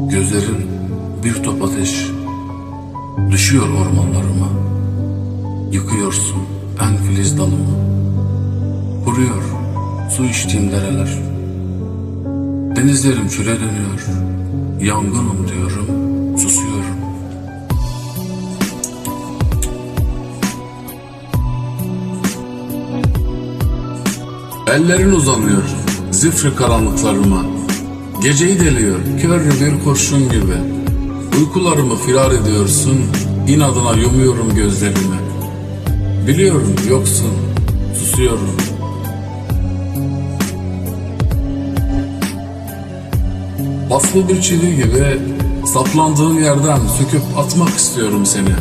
Gözlerin bir top ateş. Düşüyor ormanlarıma. Yıkıyorsun en filiz dalımı. Kuruyor su içtiğim dereler. Denizlerim çöle dönüyor. Yangınım diyorum susuyorum. Ellerin uzanıyor zifri karanlıklarıma Geceyi deliyor kör bir kurşun gibi. Uykularımı firar ediyorsun inadına yumuyorum gözlerimi Biliyorum yoksun susuyorum. Paslı bir çivi gibi saplandığın yerden söküp atmak istiyorum seni.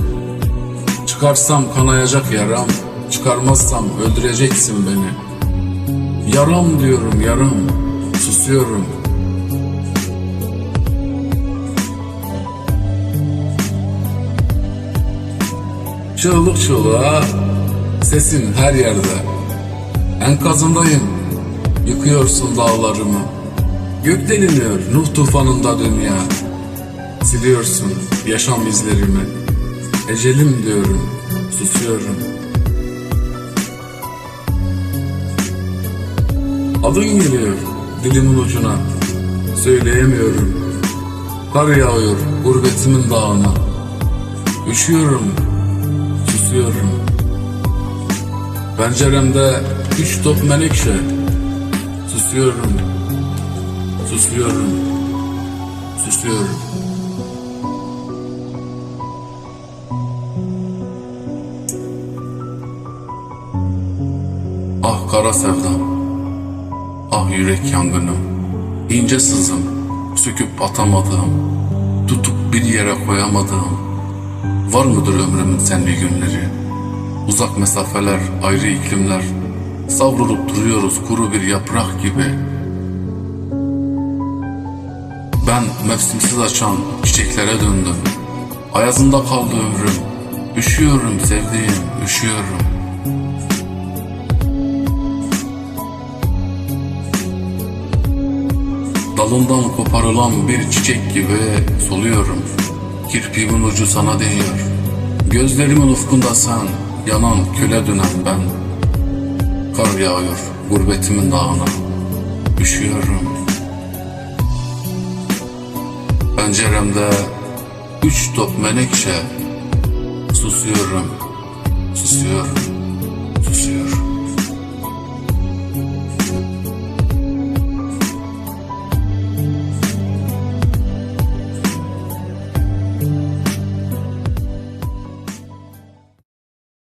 Çıkarsam kanayacak yaram Çıkarmazsam öldüreceksin beni. Yaram diyorum yaram Susuyorum Çığlık çığlığa Sesin her yerde. Enkazındayım Yıkıyorsun dağlarımı. Gök deliniyor Nuh tufanında dünya. Siliyorsun yaşam izlerimi. Ecelim diyorum Susuyorum. Adın geliyor dilimin ucuna. Söyleyemiyorum. Kar yağıyor gurbetimin dağına. Üşüyorum Susuyorum Penceremde üç top menekşe. Susuyorum Susuyorum Susuyorum. Ah kara sevdam Ah yürek yangınım. İnce sızım Söküp atamadığım Tutup bir yere koyamadığım Var mıdır ömrümün senli günleri? Uzak mesafeler, ayrı iklimler Savrulup duruyoruz kuru bir yaprak gibi. Ben mevsimsiz açan çiçeklere döndüm. Ayazında kaldı ömrüm. Üşüyorum sevdiğim, üşüyorum. Dalından koparılan bir çiçek gibi soluyorum. Kirpiğimin ucu sana değiyor Gözlerimin ufkunda sen Yanan köle dönen ben. Kar yağıyor gurbetimin dağına Üşüyorum. Penceremde Üç top menekşe Susuyorum Susuyorum Susuyorum